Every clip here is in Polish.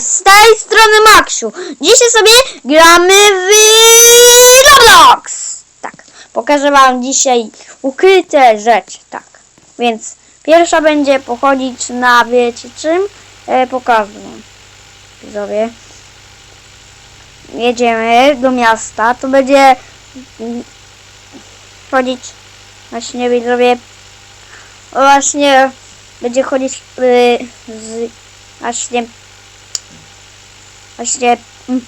Z tej strony Maksiu. Dzisiaj sobie gramy w Roblox. Tak, pokażę wam dzisiaj ukryte rzeczy, tak. Więc pierwsza będzie pochodzić na, wiecie czym? E, pokażę wam. Widzowie. Jedziemy do miasta, to będzie chodzić właśnie widzowie właśnie będzie chodzić y, z właśnie właśnie mm,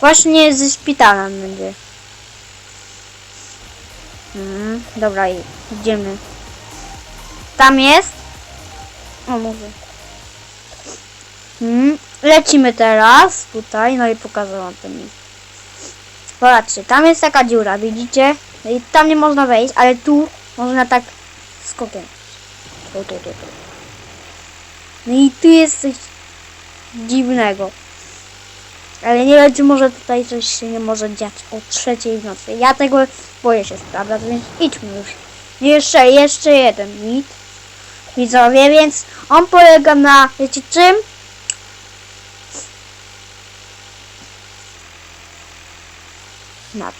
właśnie ze szpitalem będzie. Mhm, dobra, idziemy. Tam jest. O, mówię. Mhm, lecimy teraz tutaj, no i wam ten miejsce. Zobaczcie, tam jest taka dziura, widzicie? I tam nie można wejść, ale tu można tak skokiem. Tu, tu, tu, tu. No i tu jest coś dziwnego. Ale nie wiem, czy może tutaj coś się nie może dziać o trzeciej w nocy. Ja tego boję się sprawdzać, więc idźmy już. Jeszcze, jeszcze jeden mit. Widzowie, więc on polega na, wiecie czym? Na.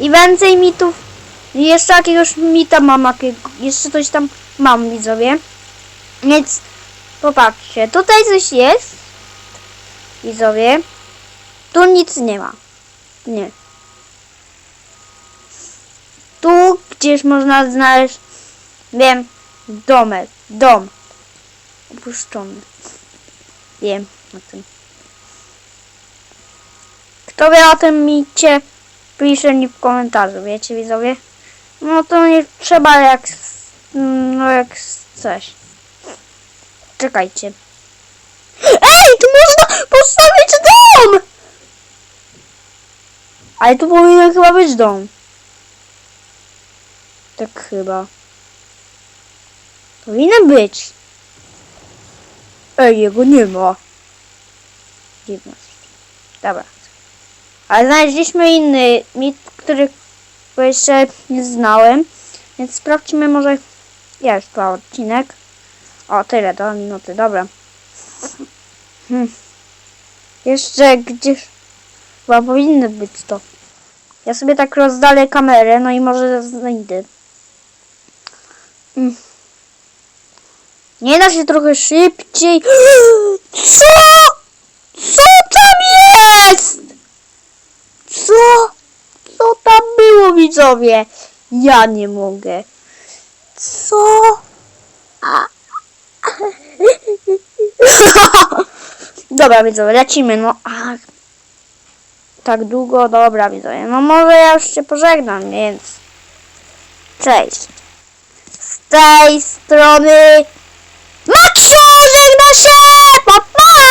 I więcej mitów. Jeszcze jakiegoś mita mam, jakiego, jeszcze coś tam mam, widzowie. Więc popatrzcie, tutaj coś jest. Widzowie. Tu nic nie ma. Nie. Tu gdzieś można znaleźć, wiem, domek, dom. Opuszczony. Wiem o tym. Kto wie o tym micie, pisze mi w komentarzu, wiecie widzowie? No to nie trzeba jak, s- no jak coś. Czekajcie. Ej, tu można postawić dom! Ale tu powinien chyba być dom. Tak chyba. Powinien być. Ej, jego nie ma. Dziwne. Dobra. Ale znaleźliśmy inny mit, który jeszcze nie znałem. Więc sprawdźmy może. Jest to odcinek. O, tyle, do minuty, dobra. Hmm. Jeszcze gdzieś. Chyba powinny być to. Ja sobie tak rozdalę kamerę, no i może znajdę. Mm. Nie da się trochę szybciej. Co? Co tam jest? Co? Co tam było, widzowie? Ja nie mogę. Co? A. Dobra, widzowie, lecimy. No, ach. Tak długo, dobra, widzowie. No może ja już się pożegnam, więc... Cześć. Z tej strony... Maksiu, żegna się! Pa, pa!